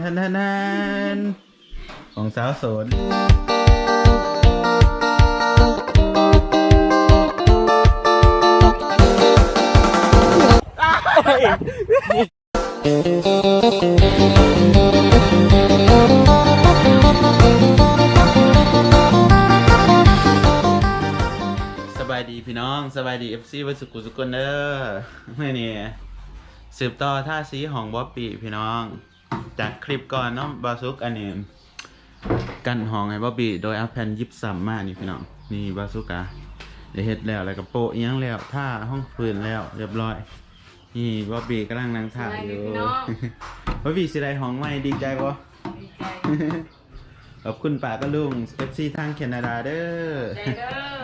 ทันทันทันของสาวโสนสบายดีพี่น้องสบายดีเอฟซีวัสุกุสุกคนเด้อเมื่อนี้สืบต่อท่าซีของบ๊อบปี้พี่น้อง จากคลิปก่อนเนาะบาซุกอันนี้กันห้องให้บ๊อบบี้โดยเอาแผ่นยิบซ้ำมานี่พี่น้องนี่บาซุกอะได้เฮ็ดแล้วแล้วก็โปะอิหยังแล้วท่าห้องฟืนแล้ว เรียบร้อย นี่บ๊อบบี้กำลังนั่งท่าอยู่สบายดีพี่น้องบ๊อบบี้สิได้ห้องใหม่ดีใจบ่ ดีใจขอบคุณป้ากับลุง FC ทางแคนาดาเด้อ ใจเด้อ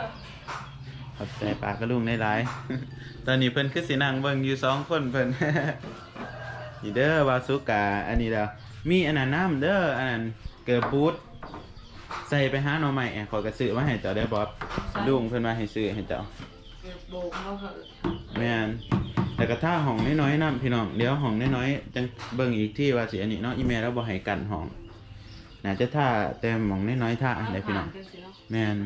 ขอบใจปากกระลุงได้หลาย ตอนนี้เพิ่นคือสินั่งเบิ่งอยู่สองคนเพิ่น นี่เด้อวาสุกาอันนี้เด้อมีอันนั้นน้ำเด้ออันนั้นเกิดบูทใส่ไปหาหน่อใหม่ขอกระสือมาให้เจ้าได้บ๊อบลุงเพิ่นมาให้ซื้อให้เจ้าเก็บโบกเขาเหอะแม่นแต่ก็ถ้าห้องน้อยๆนํพี่น้องเดี๋ยวห้องน้อยๆจังเบิ่งอีกที่ว่าสิอันนี้เนาะอีเมลเราบ่ให้กันห้องน่าจะท่าแต่หม่องน้อยๆท่าอันใดพี่น้องจังสิเนาะแม่น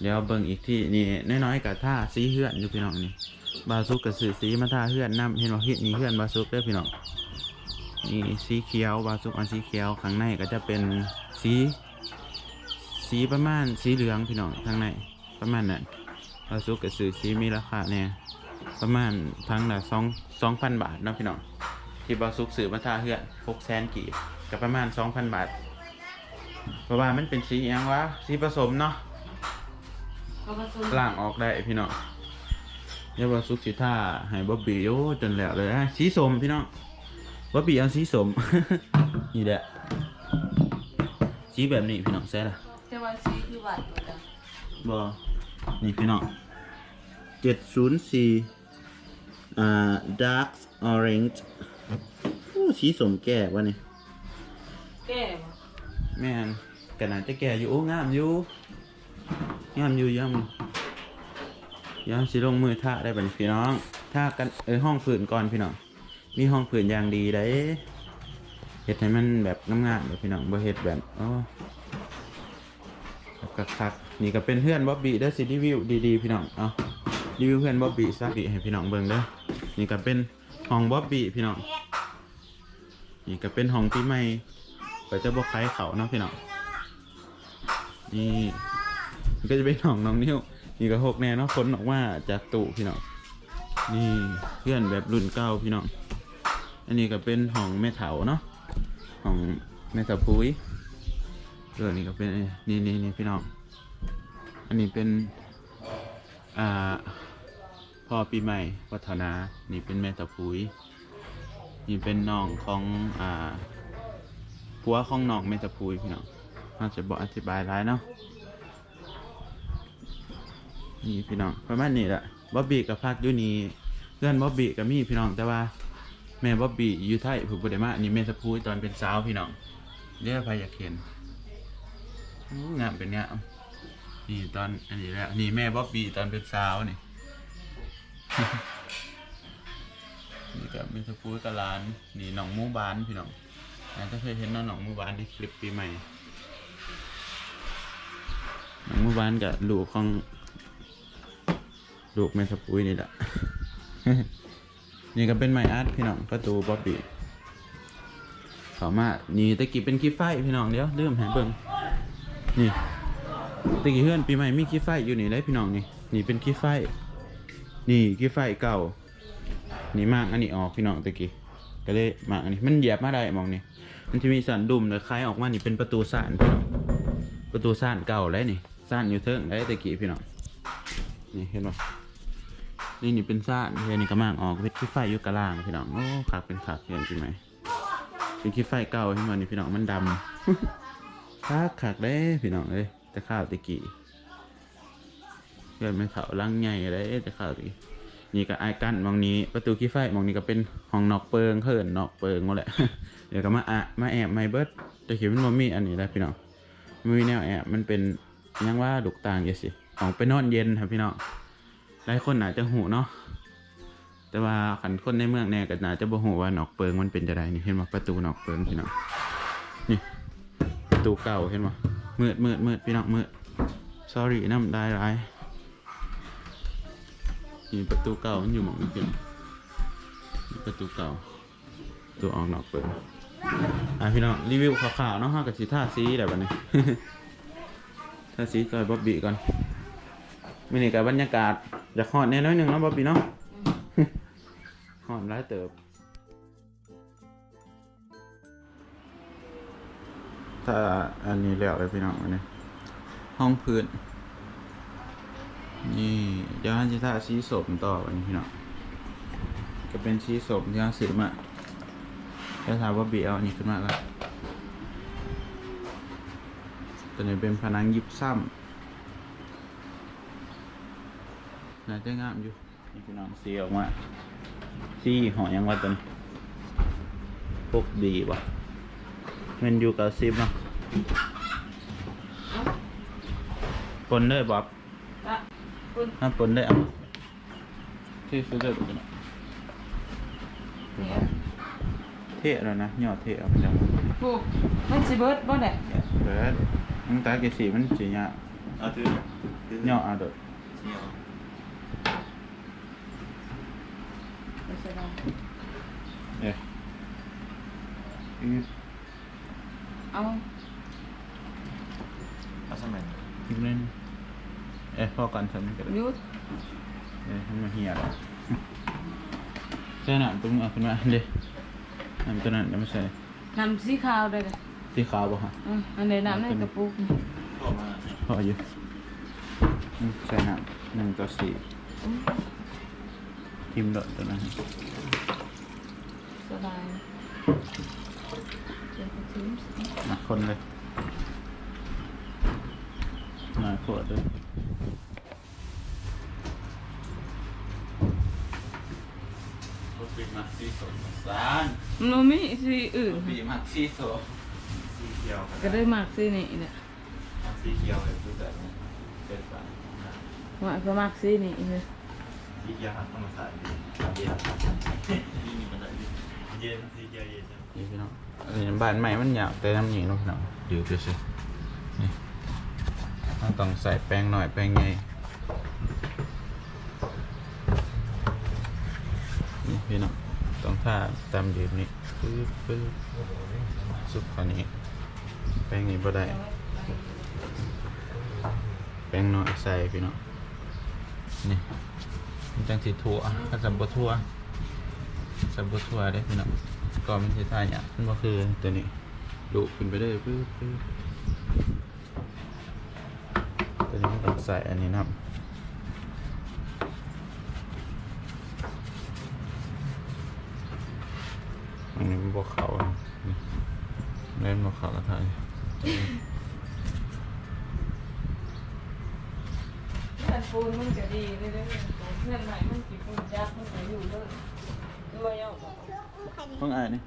เดี๋ยวเบิ่งอีกที่นี่น้อยๆกับท่าสีเฮือนอยู่พี่น้องนี่ บาซุกกับสื่อสีมาท่าเฮือนนํเห็นว่าเฮ็ดนี่เฮือนบาซุกเด้อพี่น้องนี่สีเขียวบาซุกอันสีเขียวข้างในก็จะเป็นสี สีประมาณสีเหลืองพี่น้องข้างในประมาณนั้นบาซุกกับสื่อสีมีราคาเนี่ยประมาณทั้งละสองสองพันบาทเนาะพี่น้องที่บาซุกสื่อมาท่าเฮือนหกแสนกีบก็ประมาณสองพันบาทเพราะว่ามันเป็นสีอหยังวะสีผสมเนาะเขาผสมล่างออกได้พี่น้อง เรียกว่าซุกสิท่าให้บ๊อบบี้โอ้จนแล้วเลยนะสีสมพี่น้องบ๊อบบี้เอาสีสม นี่แหละสีแบบนี้พี่น้องแซ่ละแต่ว่าสีคือหวานอยู่จ้ะบอนี่พี่น้องเจ็ดศูนย์สี่อ่า dark orange โอ้สีสมแก่วะนี่แก่บ่แม่นกันน่าจะแก่อยู่โอ้งามอยู่งามอยู่ยัง ยังสิลงมือท่าได้บัดนี้พี่น้องท่ากันเออห้องผืนก่อนพี่น้อง มีห้องผืนอย่างดีได้เฮ็ดให้มันแบบงามๆเลยพี่น้องบ่เฮ็ดแบบอ๋อแบบคักๆนี่ก็เป็นเพื่อนบ๊อบบี้เด้สิรีวิวดีๆพี่น้องเอารีวิวเพื่อนบ๊อบบี้ซะบีให้พี่น้องเบิ่งเด้อนี่ก็เป็นห้องบ๊อบบี้พี่น้องนี่ก็เป็นห้องที่ใหม่ก็จะบอกใครเขาเนาะพี่น้องนี่ก็จะเป็นของน้องนิ้ว นี่ก็หกแน่เนาะคนออกมาจากตู่พี่น้องนี่เพื่อนแบบรุ่นเก่าพี่น้องอันนี้ก็เป็นของแม่เถาเนาะของแม่เถาปุ้ยเรื่องนี้ก็เป็นนี่นี่นี่พี่น้องอันนี้เป็นอ่าพ่อปีใหม่วัฒนานี่เป็นแม่เถาปุ้ยนี่เป็นน้องของอ่าผัวของน้องเมตาพูยพี่น้องเราจะบอกอธิบายร้ายเนาะ นี่พี่น้องประมาณนี้แหละบ๊อบบี้กับพักอยู่นี่เพื่อนบ๊อบบี้กับมี่พี่น้องแต่ว่า แม่บ๊อบบี้อยู่ไทยผูกบุได้มาอันนี้เมตาพูยตอนเป็นสาวพี่น้องเรียกใครอยากเห็นงามเป็นเนี้ยนี่ตอนอันนี้แหละนี่แม่บ๊อบบี้ตอนเป็นสาวนี่นี่กับเมตาพูยกับหลานนี่หนองมูบานพี่น้องอาจจะเคยเห็นน้องหนองมื่อวานที่คลิปปีใหม่หนองมื่อวานกับลูกของ ลูกแม่สปุ้ยนี่แหละ นี่ก็เป็นไม้อาร์ตพี่น้องประตูบ๊อบบี้เขามา นี่ตะกี้เป็นคลิปไฟพี่น้องเดี๋ยวเริ่มหาเบิ่งนี่ตะกี้เพื่อนปีใหม่มีคลิปไฟอยู่นี่ได้พี่น้องนี่ นี่เป็นคลิปไฟ นี่คลิปไฟเก่า นี่มากอันนี้ออกพี่น้องตะกี้ ก็เลยมากอันนี้ มันเหยียบมาได้มองนี่ มันจะมีสันดุมเลยคล้ายออกมา นี่เป็นประตูสานพี่น้องประตูสานเก่าแล้วนี่สานอยู่เทิงได้ตะกี้พี่น้อง นี่เห็นปะ นี่นี่เป็นสานเฮียนี่ก็มางออกเป็นขี้ไฟอยู่กลางพี่น้องโอ้ขักเป็นขักเห็นจริงไหมเป็นขี้ไฟเก่าที่มันนี่พี่น้องมันดำขักขักได้พี่น้องเลยแต่ข้าวตะกี้เกิดไม่เถาลังใหญ่เลยแต่ข้าวตะกี้นี่ก็ไอ้กั้นมองนี้ประตูขี้ไฟมองนี้ก็เป็นห้องนอกเปิงเขินนอกเปิงหมดแหละเดี๋ยวก็มาอะมาแอบไม่เบิดแต่คิดมันบ่มีอันนี้แหละพี่น้องมีแนวแอบมันเป็นยังว่าลูกต่างอย่าสิของไปนอนเย็นครับพี่น้อง หลายคนอาจจะหูเนาะแต่ว่าขันคนในเมืองแน่ก็น่าจะบ่ฮู้ว่าหนอกเปิงมันเป็นจะไดนี่เห็นบ่ประตูหนอกเปิงพี่น้องนี่ประตูเก่าเห็นบ่มืดมืดมืดพี่น้องมืด sorry น้ำได้ร้ายนี่ประตูเก่ามันอยู่หม่องนี้พี่น้องประตูเก่าตัวออกนอกเปิงอะพี่น้องรีวิวข่าวๆเนาะฮะกับสีท่าสีแบบนี้ท่าสีจอยบ๊อบบี้ก่อน มินี่กับบรรยากาศอยากหอดแน่น้อยหนึ่งเนาะบ๊อบบี้เนาะหอมร้ายเติบถ้าอันนี้แล้วเลยพี่น้องอันนี้ห้องพื้น นี่เดี๋ยวฮันจิท่าสีสมต่อวันนี้พี่น้องก็เป็นสีสมที่ฮันซื้อมาแล้วถามว่าบีเอาอันนี้ขึ้นมาแล้วตัวนี้เป็นผนังยิบซ้ำ น่าจะงามอยู่นี่พี่น้องสีออกมาซี่หอยังว่าตัวนี้พวกดีป่ะมันอยู่กับซิมเนาะปนเลยบ๊อบอะคุณถ้าปนได้เอาที่ซื้อเลยตัวนี้เนี่ยเท่แล้วนะยอดเท่เอาไปจังโอ้มันสิเบิดบ่ได้เบิดมึงตาเกสีมันสีเนี้ยเอาถืถืย่อเอาโดด เชี่ยวไม่ใช่ได้เอ๊ะอือเอาเอาสมัยอีกนิดนึงเอ๊ะพอกันทำกันหยุดเอ๊ะมันมาเหี่ยแล้วใช่หนามตรงนี้เอาขึ้นมาเด้น้ำตัวนั้นยังไม่ใช่น้ำสีขาวได้เลยสีขาวป่ะฮะอืมอันนี้น้ำในกระปุกนี่พอมาพออยู่อืมใส่น้ำหนึ่งต่อสี่อืม ทิมโดดตัวนั้นสบายเดี๋ยวไปทิ้งมาคนเลยหน่อยขวดด้วยปีมักซีโซสานมันมีสีอื่นปีมักซีโซสีเขียวก็ได้มากสีนี่เนี่ยสีเขียวเลยรู้จักไหมเป็นปะว่าก็มากสีนี่เลย สีเขียวหักธรรมศาสตร์เย็นนี่มีมันอะไรเย็นสีเขียวเย็นนี่พี่น้องอันนี้บ้านใหม่มันหยาบแต่น้ำหนีนาะพี่น้องเดี๋ยวไปสินี่ต้องใส่แป้งหน่อยแป้งใหญ่นี่พี่น้องต้องท่าตามเดียบนี้ปึ๊บปึ๊บซุปอันนี้แป้งนี้บ่ได้แป้งน้อยใส่พี่น้องนี่ มันจังสิทั่วถ้าสับบ่ทั่วสับบ่ทั่วได้พี่น้องก่อนมันสิท่าเนี่ยมันบ่คือตัวนี้ดุขึ้นไปเลยปึ๊บปึ๊บตัวนี้ต้องใส่อันนี้นะอันนี้มันบ่เขาอะนี่เล่นบ่เขากระทาย ปูนมันจะดีเลยเลยเพื่อนใหม่มันกี่ปูนยักมันจะอยู่เลยด้วยเอาเพิ่งอ่านนี่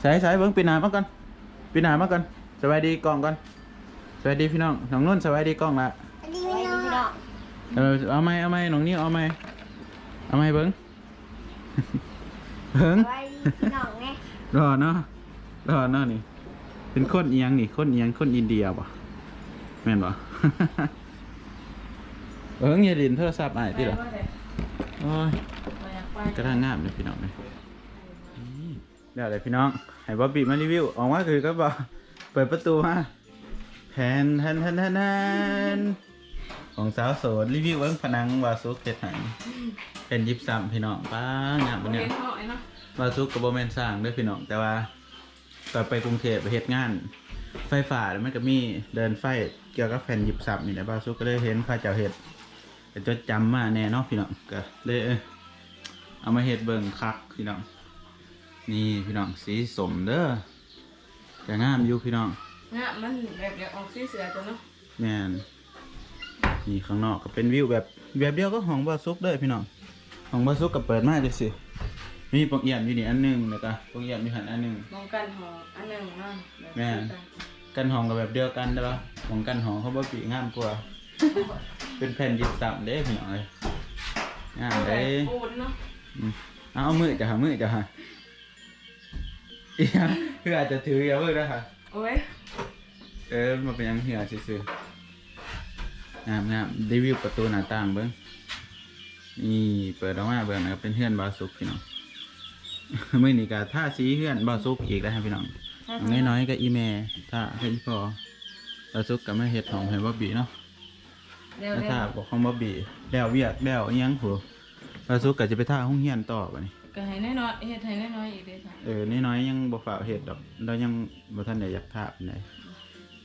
ใช้ใช้เบิ่งปีหนามาก่อนปีหนามาก่อนสวัสดีกล้องก่อนสวัสดีพี่น้องน้องนุ่นสวัสดีกล้องละดีพี่น้องเออเอาไหมเอาไหมน้องนี่เอาไหมเอาไหมเบิ้งเบิ้งไว้พี่น้องไงรอเนาะรอเนาะนี่ เป็นคนเอียงนี่คนเอียงคนอินเดียป่ะแม่นป่ะ เบิ้งอย่าดินโทรศัพท์อ่านที่หรอโอ้ยกระด้างงามเลยพี่น้องเลยนี่เดี๋ยวเลยพี่น้องให้บ๊อบบี้มารีวิว ออกมาคือก็บอกเปิดประตูมาแทนแทนแทนแทนแทนของสาวโสดรีวิวเบิ้งผนังวาซุกเจ็ดหันเป็นยิบซ้ำพี่น้องป้างามปะเนี่ยวาซุกกับโบแมนสร้างด้วยพี่น้องแต่ว่าตอนไปกรุงเทพไปเฮ็ดงาน ไฟฟ้าแล้วมันก็มีเดินไฟเกี่ยวกับแผ่นยิบสับนี่แหละบาซุกก็เลยเห็นข้าเจ้าเฮ็ด ก็จดจำมาแน่เนาะพี่น้องก็เลยเออเอามาเฮ็ดเบิ่งคักพี่น้องนี่พี่น้องสีสมเด้อจะงามอยู่พี่น้องเนี่ยมันแบบอยากออกสีเสือจ้ะเนาะแม่นนี่ข้างนอกก็เป็นวิวแบบแบบเดียวก็ของบาซุกเด้อพี่น้องของบาซุกก็เปิดมาจังสิมีปองเอี่ยมอยู่นี่อันหนึงแล้วก็ปองเอี่ยมอยู่หันอันหนึงมองกันหออันหนึ่งเนาะแบบแม่กันหองกับแบบเดียวกันได้ปะของกันหองเขาบ่ปีงามกว่า เป็นแผ่นยิบต่ำเด้พี่น้องเลยงามเอาแบเด้บปูนเนาะอืมเอาเอามือจะหามือจะหาอีหยังคืออาจจะถืออย่ามือนะค่ะโอ้ยเออมาเป็นหยังเหี่ยซื่อๆงามงามรีวิวประตูหน้าต่างเบิ้งนี่เปิดออกมาเบิ้งนะครับเป็นเฮือนบาสุกพี่น้องมื่อนี้ก็ท่าสีเฮือนบาสุกอีกแล้วครับพี่น้องน้อยน้อยๆก็อีเมท่าให้พอบาสุกกับแม่เห็ดของให้บ๊อบบี้เนาะ เร็วแล้วเร็ท่าวบอกของบ๊อบบี้แล้วเวียกแล้วอิหยังหัวบาสุกก็จะไปท่าห้องเฮียนต่อไปนี่ก็ให้น้อยๆเฮ็ดให้น้อยๆอีกเด้อค่ะเออน้อยๆยังบ่ฝ่ากเห็ดดอกเรายังบ่ทันได้อยากท่าปานใด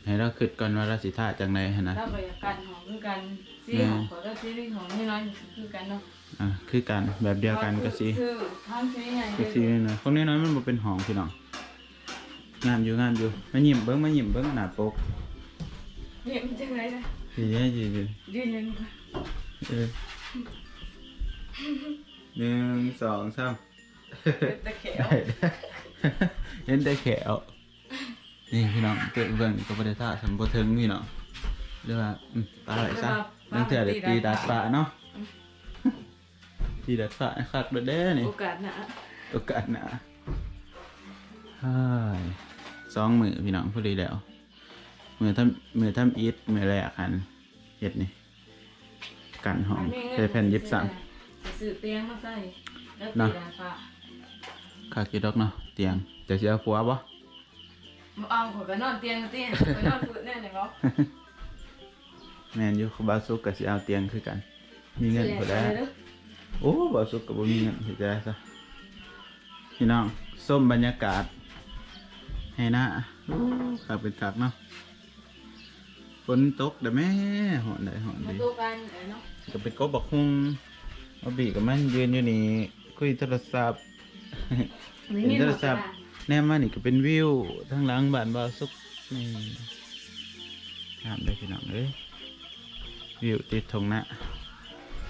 ให้เราคิดก่อนว่าเราสิท่าจังไดหั่นนะ เราก็อยากกันหอมคือกันซีหอมขอเราซีรีส์หอมน้อยๆคือกันเนาะอะคือกันแบบเดียวกันก็สิคือทำซีใหญ่ก็สินี่นะพวกน้อยๆมันบ่เป็นหองพี่น้องงามอยู่งามอยู่มายิ้มเบิ่งมายิ้มเบิ่งหน้าปกเนี่ยมันจังไรนะ สิเด้สิเด้ยืนนึงเออหนึ่งสองสามเป็นตะเขียวได้เห็นแต่แขวนี่พี่น้องเกิดเบิ่งก็บ่ได้ท่าสมบ่ถึงพี่น้องเรียกว่าอืมตาไหลซะนั่นเถื่อได้ตีดาดฟ้าเนาะตีดาดฟ้าคักเด้อเด้อนี่โอกาสหนะโอกาสหน้าเฮ้ยสองมือพี่น้องพอดีแล้ว มือทำมือทำอีทมือแรกหันเฮ็ดนี่กันห้องใช้แผ่นยิบสามซื้อเตียงมาใส่แล้วเนาะตีดาฟ้าคากิดอกเนาะเตียงจะเสียผัวบ่มาเอาขอยไปนอนเตียงกับเตียงไปนอนพื้นแน่เลยเนาะแม่นอยู่บาสุกก็สิเอาเตียงคือกัน มีเงินพอแล้วโอ้บาสุกก็บ่มีเงินเฮ็ดจะได้ซะพี่น้องส้มบรรยากาศให้หน้าโอ้ขับเป็นคักเนาะ ฝนตกเด้อแม่หอนได้หอนมาดีตู้กันเออเนาะก็เป็นกบบักฮุงเอาบีกับมันยืนอยู่นี่คุยโทรศัพท์ เห็นโทรศัพท์แนมมานี่ก็เป็นวิวทั้งหลังบ้านบ่าวสุกนี่งามเลยพี่น้องเอ้ยวิวติดทงหนะ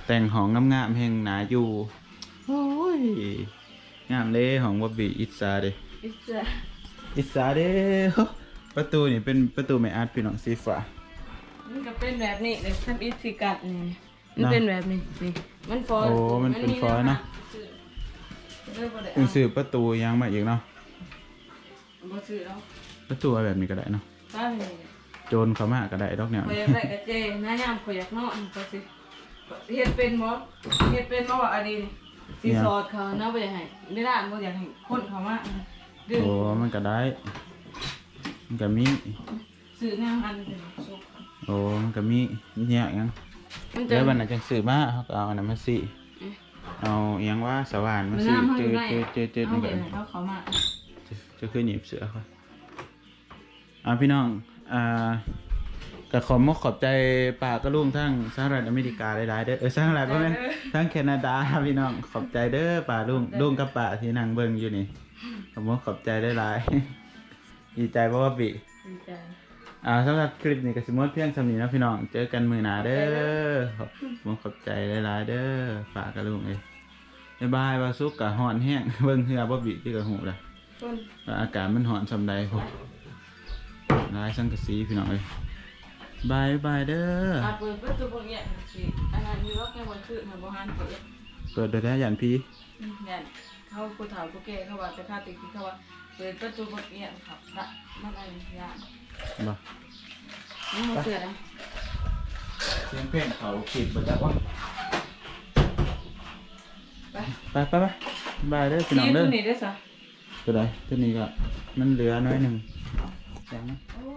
แต่งของงามๆแห่งหนาอยู่โอ้ยงามเลยของบอบบี้อิสาเด้อิสระอิสาเด้ ประตูนี่เป็นประตูไม่อาร์ตพี่น้องสีฟ้า มันก็เป็นแบบนี้เลยทำอิสิกัดนี่มันเนาะเป็นแบบนี้นี่มันฟอยโอ้มันเป็นฟอยล์เนาะซื้อบ่ได้เป็นเอาสื่อประตูยังมาอีกเนาะบ่ซื้อแล้วประตูเอาแบบนี้ก็ได้เนาะตามนี่โจรเขามาก็ได้ดอกเนี่ยข่อยอยากได้กระเจน้ายามข่อยอยากนอนก็สิเฮ็ดเป็นบ่เฮ็ดเป็นบ่ว่าอันนี้สิสอดเขาเนาะบ่อยากให้ไม่ได้บ่อยากให้คนเขามาดึงโอ้มันก็ได้มันก็มีซื้อแนวอันเป็นสุก โอ้มันก็มีเนี่ยยังมันจะเดี๋ยววันนั้นจังซื้อมาเขาก็เอาอันนั้นมาสิเอาอิหยังว่าสว่านมามันสิน้ำเจให้อได้เจอเจอเจอเอานี่เห็ก็นเขาเขามาจะคือหนีบเสือเขาอ่าพี่น้อง อ่าก็ขอมกขอบใจป่ากระลุงทั้งสหรัฐอเมริกาหลายๆเด้อ เออสหรัฐก็แม่นทั้งแคนาดาพี่น้อง ขอบใจเด้อป่าลุงลุงกับป่าที่นั่งเบิ่งอยู่นี่ ขอมกขอบใจได้หลายดีใจเพราะว่าปี ดีใจ อ่าสำหรับคลิปนี้ก็สิหมดเพียงสำนี้นะพี่น้องเจอกันมือหนาเด้อขอบผมขอบใจหลายๆเด้อฝากกับลุงเอ้ยบ๊ายบายว่าสุกกะฮ้อนแห้งเบิ่งเหือบ่บิที่กะหูละต้นว่าอากาศมันฮ้อนซำใดพุ่นหลายสังกะสีพี่น้องเอ้ยบายบายเด้ออาเปิดประตูบางอย่างสิอันนั้นมีว่าแค่วันคือมันบ่หันเปิดเปิดโดยแท้ยันพี่เนี่ยเขาผู้เฒ่าผู้แก่เขาว่าจะฆ่าติดเขาว่าเปิดประตูบางอย่างครับละมันอะไรอย่าง บ่นี่มันเสือนะเสียงเพลงเขาขีดเบิดแล้ววะไปไปไปไปบายเด้อพี่น้องเด้อนี่ได้สะตัวใดตัวนี้ก็มันเหลือน้อยหนึงจังนะโอ้